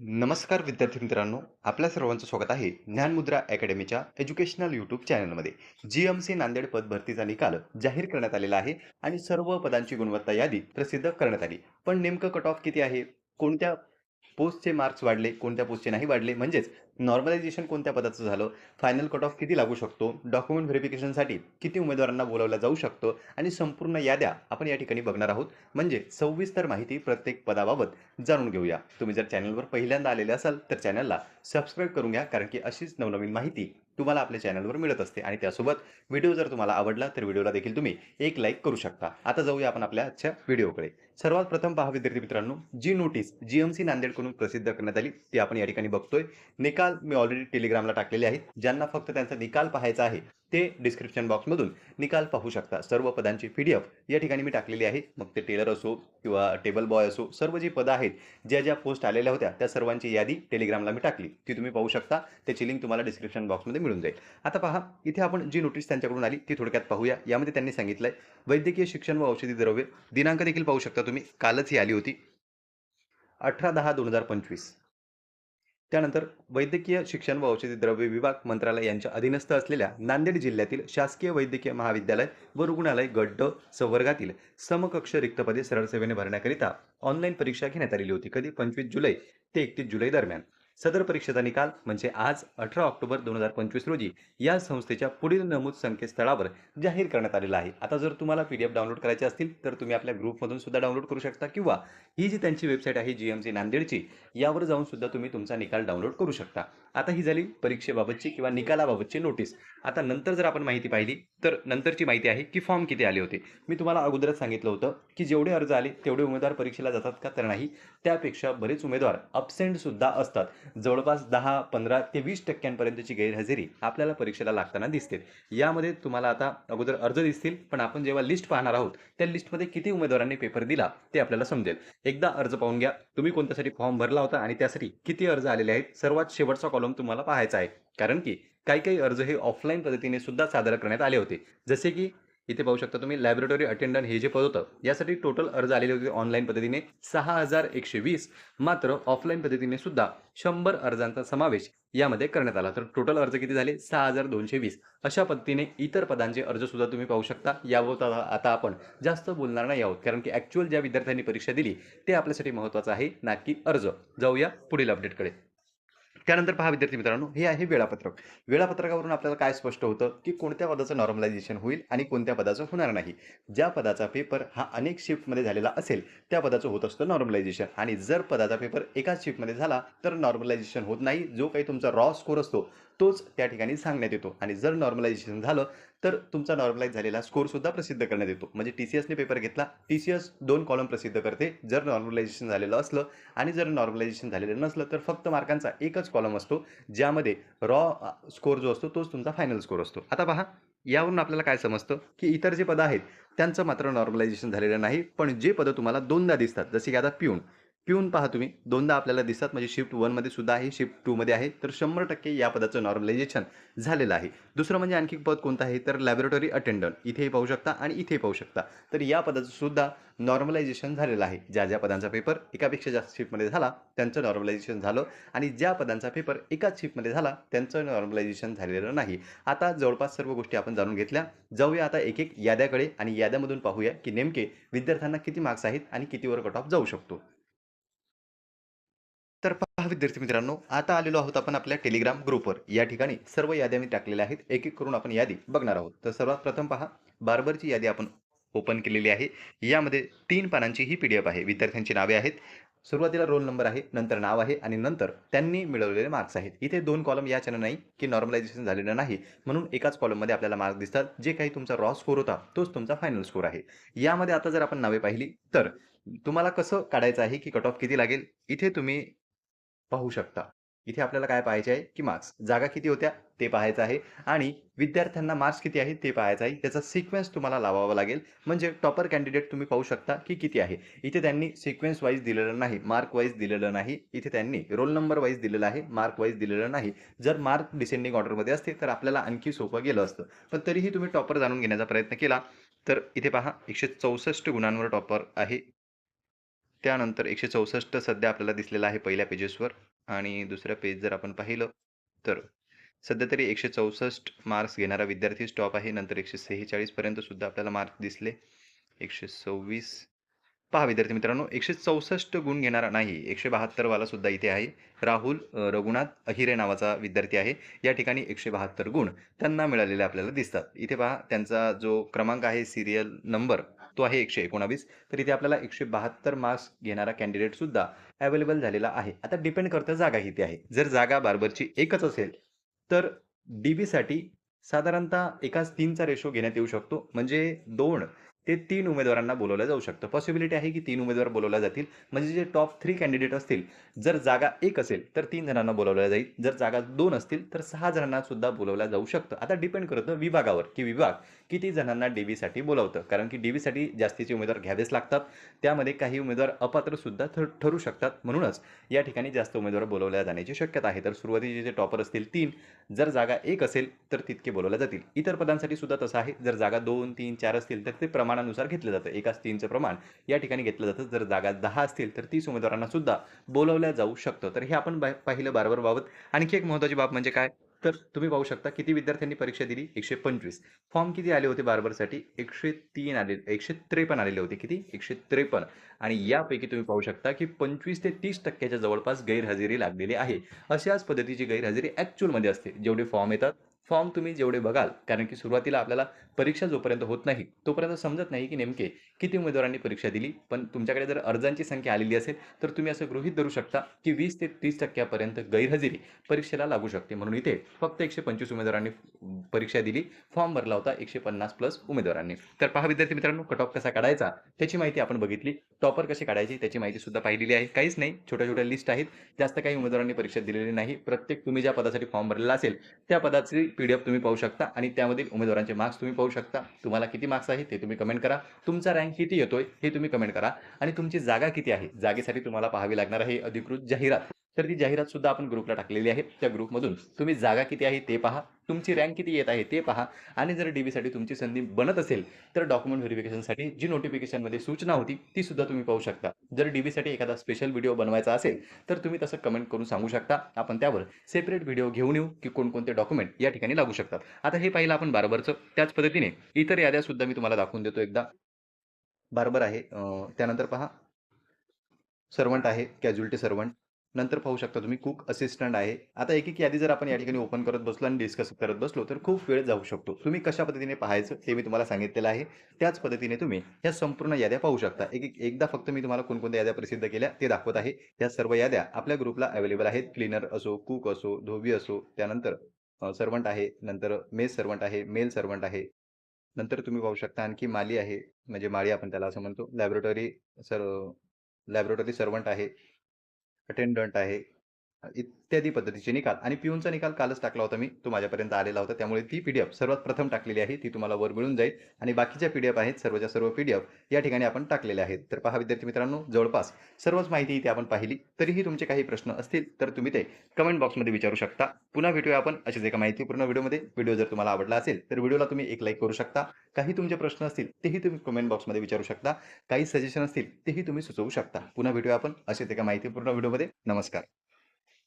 नमस्कार विद्यार्थी मित्रांनो आपल्या सर्वांचं स्वागत आहे ज्ञानमुद्रा अकॅडमीच्या एज्युकेशनल यूट्यूब चॅनलमध्ये. जी एम सी नांदेड पद भरतीचा निकाल जाहीर करण्यात आलेला आहे आणि सर्व पदांची गुणवत्ता यादी प्रसिद्ध करण्यात आली. पण नेमकं कट ऑफ किती आहे? कोणत्या पोस्टचे मार्क्स वाढले कोणत्या पोस्टचे नाही वाढले म्हणजेच नॉर्मलायझेशन कोणत्या पदाचं झालं फायनल कट ऑफ किती लागू शकतो डॉक्युमेंट व्हेरिफिकेशनसाठी किती उमेदवारांना बोलावला जाऊ शकतो आणि संपूर्ण याद्या आपण या ठिकाणी बघणार आहोत. म्हणजे सविस्तर माहिती प्रत्येक पदाबाबत जाणून घेऊया. तुम्ही जर चॅनलवर पहिल्यांदा आलेले असाल तर चॅनलला सबस्क्राईब करून घ्या कारण की अशीच नवनवीन माहिती तुम्हाला आपल्या चॅनलवर मिळत असते. आणि त्यासोबत व्हिडिओ जर तुम्हाला आवडला तर व्हिडिओला देखील तुम्ही एक लाईक करू शकता. आता जाऊया आपण आपल्या आजच्या व्हिडिओकडे सर्वात प्रथम पहा विद्यार्थी मित्रांनो जी नोटीस जी एम सी नांदेडकडून प्रसिद्ध करण्यात आली ती आपण या ठिकाणी बघतोय. निकाल मी ऑलरेडी टेलिग्रामला टाकलेले आहेत. ज्यांना फक्त त्यांचा निकाल पाहायचा आहे ते डिस्क्रिप्शन बॉक्समधून निकाल पाहू शकता. सर्व पदांची पी डी एफ या ठिकाणी मी टाकलेली आहे. मग ते टेलर असो किंवा टेबल बॉय असो सर्व जी पदं आहेत ज्या ज्या पोस्ट आलेल्या होत्या त्या सर्वांची यादी टेलिग्रामला मी टाकली. ती तुम्ही पाहू शकता. त्याची लिंक तुम्हाला डिस्क्रिप्शन बॉक्समध्ये मिळून जाईल. आता पहा इथे आपण जी नोटीस त्यांच्याकडून आली ती थोडक्यात पाहूया. यामध्ये त्यांनी सांगितलं आहे वैद्यकीय शिक्षण व औषधी द्रव्य दिनांक देखील पाहू शकता तुम्ही कालच ही आली होती. अठरा दहा दोन हजार पंचवीस. त्यानंतर वैद्यकीय शिक्षण व औषधी द्रव्य विभाग मंत्रालय यांच्या अधीनस्थ असलेल्या नांदेड जिल्ह्यातील शासकीय वैद्यकीय महाविद्यालय व रुग्णालय गड्ड संवर्गातील समकक्ष रिक्तपदे सरळसेवेने सरळ सेवेने भरण्याकरिता ऑनलाईन परीक्षा घेण्यात आलेली होती. कधी? पंचवीस जुलै ते एकतीस जुलै दरम्यान. सदर परीक्षेचा निकाल म्हणजे आज अठरा ऑक्टोबर दोन हजार पंचवीस रोजी या संस्थेच्या पुढील नमूद संकेतस्थळावर जाहीर करण्यात आलेला आहे. आता जर तुम्हाला पी डी एफ डाउनलोड करायचे असतील तर तुम्ही आपल्या ग्रुपमधून सुद्धा डाउनलोड करू शकता किंवा ही जी त्यांची वेबसाईट आहे जी एम सी नांदेडची यावर जाऊन सुद्धा तुम्ही तुमचा निकाल डाउनलोड करू शकता. आता ही झाली परीक्षेबाबतची किंवा निकालाबाबतची नोटीस आता नंतर जर आपण माहिती पाहिली तर नंतरची माहिती आहे की फॉर्म किती आले होते. मी तुम्हाला अगोदरच सांगितलं होतं की जेवढे अर्ज आले तेवढे उमेदवार परीक्षेला जातात का तर नाही त्यापेक्षा बरेच उमेदवार अबसेंट सुद्धा असतात. जवळपास दहा पंधरा ते वीस टक्क्यांपर्यंतची गैरहजेरी आपल्याला परीक्षेला लागताना दिसते. यामध्ये तुम्हाला आता अगोदर अर्ज दिसतील पण आपण जेव्हा लिस्ट पाहणार आहोत त्या लिस्टमध्ये किती उमेदवारांनी पेपर दिला ते आपल्याला समजेल. एकदा अर्ज पाहून घ्या. तुम्ही कोणत्यासाठी फॉर्म भरला होता आणि त्यासाठी किती अर्ज आलेले आहेत सर्वात शेवटचा कॉलम तुम्हाला पाहायचा आहे. कारण की काही काही अर्ज हे ऑफलाईन पद्धतीने सुद्धा सादर करण्यात आले होते. जसे की इथे पाहू शकता तुम्ही लॅबोरेटरी अटेंडंट हे जे पद होतं यासाठी टोटल अर्ज आलेले होते ऑनलाईन पद्धतीने सहा हजार एकशे वीस. मात्र ऑफलाईन पद्धतीने सुद्धा शंभर अर्जांचा समावेश यामध्ये करण्यात आला. तर टोटल अर्ज किती झाले? सहा हजार दोनशे वीस. अशा पद्धतीने इतर पदांचे अर्ज सुद्धा तुम्ही पाहू शकता. यावर आता आपण जास्त बोलणार नाही आहोत कारण की ॲक्च्युअल ज्या विद्यार्थ्यांनी परीक्षा दिली ते आपल्यासाठी महत्त्वाचं आहे ना की अर्ज. जाऊया पुढील अपडेटकडे त्यानंतर पहा विद्यार्थी मित्रांनो हे आहे वेळापत्रक. वेळापत्रकावरून आपल्याला काय स्पष्ट होतं? की कोणत्या पदाचं नॉर्मलायझेशन होईल आणि कोणत्या पदाचं होणार नाही. ज्या पदाचा पेपर हा अनेक शिफ्टमध्ये झालेला असेल त्या पदाचं होत असतं नॉर्मलायझेशन आणि जर पदाचा पेपर एकाच शिफ्टमध्ये झाला तर नॉर्मलायझेशन होत नाही. जो काही तुमचा रॉ स्कोर असतो तोच त्या ठिकाणी सांगण्यात येतो. आणि जर नॉर्मलायझेशन झालं तर तुमचा नॉर्मलाईज झालेला स्कोरसुद्धा प्रसिद्ध करण्यात येतो. म्हणजे टी सी एसने पेपर घेतला. टी सी एस दोन कॉलम प्रसिद्ध करते. जर नॉर्मलायझेशन झालेलं असलं आणि जर नॉर्मलायझेशन झालेलं नसलं तर फक्त मार्कांचा एकच कॉलम असतो ज्यामध्ये रॉ स्कोर जो असतो तोच तुमचा फायनल स्कोर असतो. आता पहा यावरून आपल्याला काय समजतं? की इतर जे पदं आहेत त्यांचं मात्र नॉर्मलायझेशन झालेलं नाही पण जे पदं तुम्हाला दोनदा दिसतात जसे की आता पिऊन. पिऊन पहा तुम्ही. दोनदा आपल्याला दिसतात. म्हणजे शिफ्ट वनमध्ये सुद्धा आहे शिफ्ट टूमध्ये आहे. तर शंभर टक्के या पदाचं नॉर्मलायझेशन झालेलं आहे. दुसरं म्हणजे आणखी पद कोणतं आहे? तर लॅबोरेटरी अटेंडंट इथेही पाहू शकता आणि इथे पाहू शकता. तर या पदाचं सुद्धा नॉर्मलायझेशन झालेलं आहे. ज्या ज्या पदांचा पेपर एकापेक्षा जास्त शिफ्टमध्ये झाला त्यांचं नॉर्मलायझेशन झालं. आणि ज्या पदांचा पेपर एकाच शिफ्टमध्ये झाला त्यांचं नॉर्मलायझेशन झालेलं नाही. आता जवळपास सर्व गोष्टी आपण जाणून घेतल्या. जाऊया आता एक एक याद्याकडे आणि याद्यामधून पाहूया की नेमके विद्यार्थ्यांना किती मार्क्स आहेत आणि कितीवर कट ऑफ जाऊ शकतो. तर पहा विद्यार्थी मित्रांनो आता आलेलो आहोत आपण आपल्या टेलिग्राम ग्रुपवर या ठिकाणी सर्व याद्या मी टाकलेल्या आहेत. एक एक करून आपण यादी बघणार आहोत. तर सर्वात प्रथम पहा बार्बरची यादी आपण ओपन केलेली आहे. यामध्ये तीन पानांची ही पी डी एफ आहे. विद्यार्थ्यांची नावे आहेत. सुरुवातीला रोल नंबर आहे नंतर नाव आहे आणि नंतर त्यांनी मिळवलेले मार्क्स आहेत. इथे दोन कॉलम याच्यानं नाही की नॉर्मलायझेशन झालेलं नाही. म्हणून एकाच कॉलममध्ये आपल्याला मार्क्स दिसतात. जे काही तुमचा रॉ स्कोर होता तोच तुमचा फायनल स्कोर आहे. यामध्ये आता जर आपण नावे पाहिली तर तुम्हाला कसं काढायचं आहे की कट ऑफ किती लागेल? इथे तुम्ही पाहू शकता. इथे आपल्याला काय पाहायचे आहे? की मार्क्स जागा किती होत्या? ते पाहायचं आहे. आणि विद्यार्थ्यांना मार्क्स किती आहेत? ते पाहायचं आहे. त्याचा सिक्वेन्स तुम्हाला लावावा लागेल. म्हणजे टॉपर कॅन्डिडेट तुम्ही पाहू शकता की किती आहे. इथे त्यांनी सिक्वेन्स वाईज दिलेलं नाही. मार्क वाईज दिलेलं नाही. इथे त्यांनी रोल नंबर वाईज दिलेलं आहे. मार्क वाईज दिलेलं नाही. जर मार्क डिसेंडिंग ऑर्डरमध्ये असते तर आपल्याला आणखी सोपं गेलं असतं. पण तरीही तुम्ही टॉपर जाणून घेण्याचा प्रयत्न केला. तर इथे पहा. एकशे चौसष्ट गुणांवर टॉपर आहे. त्यानंतर एकशे चौसष्ट सध्या आपल्याला दिसलेलं आहे पहिल्या पेजेसवर आणि दुसऱ्या पेज जर आपण पाहिलं तर सध्या तरी एकशे चौसष्ट मार्क्स घेणारा विद्यार्थी स्टॉप आहे. नंतर एकशे सेहेचाळीसपर्यंत सुद्धा आपल्याला मार्क्स दिसले. एकशे सव्वीस पहा विद्यार्थी मित्रांनो एकशे चौसष्ट गुण घेणारा नाही एकशे बहात्तरवाला सुद्धा इथे आहे. राहुल रघुनाथ अहिरे नावाचा विद्यार्थी आहे. या ठिकाणी एकशे बहात्तर गुण त्यांना मिळालेले आपल्याला दिसतात. इथे पहा त्यांचा जो क्रमांक आहे सिरियल नंबर तो आहे एकशे एकोणावीस तर इथे आपल्याला एकशे बहात्तर मार्क्स घेणारा कॅन्डिडेट सुद्धा अवेलेबल झालेला आहे. आता डिपेंड करतं जागा किती आहे? जर जागा बार्बरची एकच असेल तर डी बीसाठी साधारणतः एकाच तीनचा रेशो घेण्यात येऊ शकतो. म्हणजे दोन ते तीन उमेदवारांना बोलवलं जाऊ शकतं. पॉसिबिलिटी आहे की तीन उमेदवार बोलवल्या जातील. म्हणजे जे टॉप थ्री कॅन्डिडेट असतील जर जागा एक असेल तर तीन जणांना बोलवल्या जाईल. जर जागा दोन असतील तर सहा जणांना सुद्धा बोलवल्या जाऊ शकतं. आता डिपेंड करतं विभागावर की विभाग किती जणांना डी बोलावतं. कारण की डी जास्तीचे उमेदवार घ्यावेच लागतात. त्यामध्ये काही उमेदवार अपात्रसुद्धा ठर ठरू शकतात. म्हणूनच या ठिकाणी जास्त उमेदवार बोलवल्या जाण्याची शक्यता आहे. तर सुरुवातीचे जे टॉपर असतील तीन. जर जागा एक असेल तर तितके बोलवल्या जातील. इतर पदांसाठी सुद्धा तसं आहे. जर जागा दोन तीन चार असतील तर ते प्रमाण प्रमाणानुसार घेतलं जातं. एकाच तीनचं प्रमाण या ठिकाणी घेतलं जातं. जर जागा दहा असतील तर तीस उमेदवारांना सुद्धा बोलवल्या जाऊ शकतं. तर हे आपण पाहिलं बारबर बाबत आणखी एक महत्त्वाची बाब म्हणजे काय? तर तुम्ही पाहू शकता किती विद्यार्थ्यांनी परीक्षा दिली? एकशे पंचवीस. फॉर्म किती आले होते बार्बरसाठी एकशे तीन आले एकशे त्रेपन्न आलेले होते. किती? एकशे त्रेपन्न. आणि यापैकी तुम्ही पाहू शकता की पंचवीस ते तीस टक्क्याच्या जवळपास गैरहजेरी लागलेली आहे. अशाच पद्धतीची गैरहजेरी ॲक्च्युअलमध्ये असते. जेवढे फॉर्म येतात फॉर्म तुम्ही जेवढे बघाल कारण की सुरुवातीला आपल्याला परीक्षा जोपर्यंत होत नाही तोपर्यंत समजत नाही की नेमके किती उमेदवारांनी परीक्षा दिली. पण तुमच्याकडे जर अर्जांची संख्या आलेली असेल तर तुम्ही असं गृहित धरू शकता की वीस ते तीस टक्क्यापर्यंत गैरहजेरी परीक्षेला लागू शकते. म्हणून इथे फक्त एकशे पंचवीस उमेदवारांनी परीक्षा दिली फॉर्म भरला होता एकशे पन्नास प्लस उमेदवारांनी. तर पहा विद्यार्थी मित्रांनो कट ऑफ कसा काढायचा? त्याची माहिती आपण बघितली. टॉपर कसे काढायचे? त्याची माहिती सुद्धा पाहिलेली आहे. काहीच नाही छोट्या छोट्या लिस्ट आहेत. जास्त काही उमेदवारांनी परीक्षा दिलेली नाही. प्रत्येक तुम्ही ज्या पदासाठी फॉर्म भरलेला असेल त्या पदाची पी डी एफ तुम्ही पाहू शकता आणि त्यामधील उमेदवारांचे मार्क्स तुम्ही पाहू शकता. तुम्हाला किती मार्क्स आहे ते तुम्ही कमेंट करा. तुमचा रँक किती येतोय हे तुम्ही कमेंट करा. आणि तुमची जागा किती आहे? जागेसाठी तुम्हाला पाहावी लागणार आहे अधिकृत जाहिरात. तर ती जाहिरात सुद्धा आपण ग्रुपला टाकलेली आहे. त्या ग्रुपमधून तुम्ही जागा किती आहे ते पहा. तुमची रँक किती येत आहे ते पहा. आणि जर डी बीसाठी तुमची संधी बनत असेल तर डॉक्युमेंट व्हेरिफिकेशनसाठी जी नोटिफिकेशनमध्ये सूचना होती ती सुद्धा तुम्ही पाहू शकता. जर डी बीसाठी एखादा स्पेशल व्हिडिओ बनवायचा असेल तर तुम्ही तसं कमेंट करून सांगू शकता. आपण त्यावर सेपरेट व्हिडिओ घेऊन येऊ की कोणकोणते डॉक्युमेंट या ठिकाणी लागू शकतात. आता हे पाहिलं आपण बारबरचं. त्याच पद्धतीने इतर याद्या सुद्धा मी तुम्हाला दाखवून देतो एकदा. बारबर आहे. त्यानंतर पहा. सर्वंट आहे. कॅज्युअलिटी सर्वंट नंतर पाहू शकता तुम्ही कुक असिस्टंट आहे. आता एक एक यादी जर आपण या ठिकाणी ओपन करत बसलो आणि डिस्कस करत बसलो तर खूप वेळ जाऊ शकतो. तुम्ही कशा पद्धतीने पाहायचं हे मी तुम्हाला सांगितलेलं आहे. त्याच पद्धतीने तुम्ही ह्या संपूर्ण याद्या पाहू शकता. एक एक एकदा फक्त मी तुम्हाला कोणकोणत्या याद्या प्रसिद्ध केल्या ते दाखवत आहे. त्या सर्व याद्या आपल्या ग्रुपला अवेलेबल आहेत. क्लीनर असो कुक असो धोबी असो त्यानंतर सर्वंट आहे नंतर मेस सर्वंट आहे मेल सर्वंट आहे. नंतर तुम्ही पाहू शकता आणखी माली आहे म्हणजे माळी आपण त्याला असं म्हणतो. लॅबोरेटरी सर लॅबोरेटरी सर्वंट आहे. अटेंडंट आहे. इत्यादी पद्धतीचे निकाल. आणि पिऊनचा निकाल कालच टाकला होता मी. तो माझ्यापर्यंत आलेला होता. त्यामुळे ती पी डी एफ सर्वात प्रथम टाकलेली आहे. ती तुम्हाला वर मिळून जाईल. आणि बाकीच्या पी डी एफ आहेत सर्वच्या सर्व पी डी एफ या ठिकाणी आपण टाकलेल्या आहेत. तर पहा विद्यार्थी मित्रांनो जवळपास सर्वच माहिती इथे आपण पाहिली. तरीही तुमचे काही प्रश्न असतील तर तुम्ही ते कमेंट बॉक्समध्ये विचारू शकता. पुन्हा भेटूया आपण अशीच एका माहितीपूर्ण व्हिडिओमध्ये. व्हिडिओ जर तुम्हाला आवडला असेल तर व्हिडिओला तुम्ही एक लाईक करू शकता. काही तुमचे प्रश्न असतील तेही तुम्ही कमेंट बॉक्समध्ये विचारू शकता. काही सजेशन असतील तेही तुम्ही सुचवू शकता. पुन्हा भेटूया आपण असेच एका माहितीपूर्ण व्हिडिओमध्ये. नमस्कार.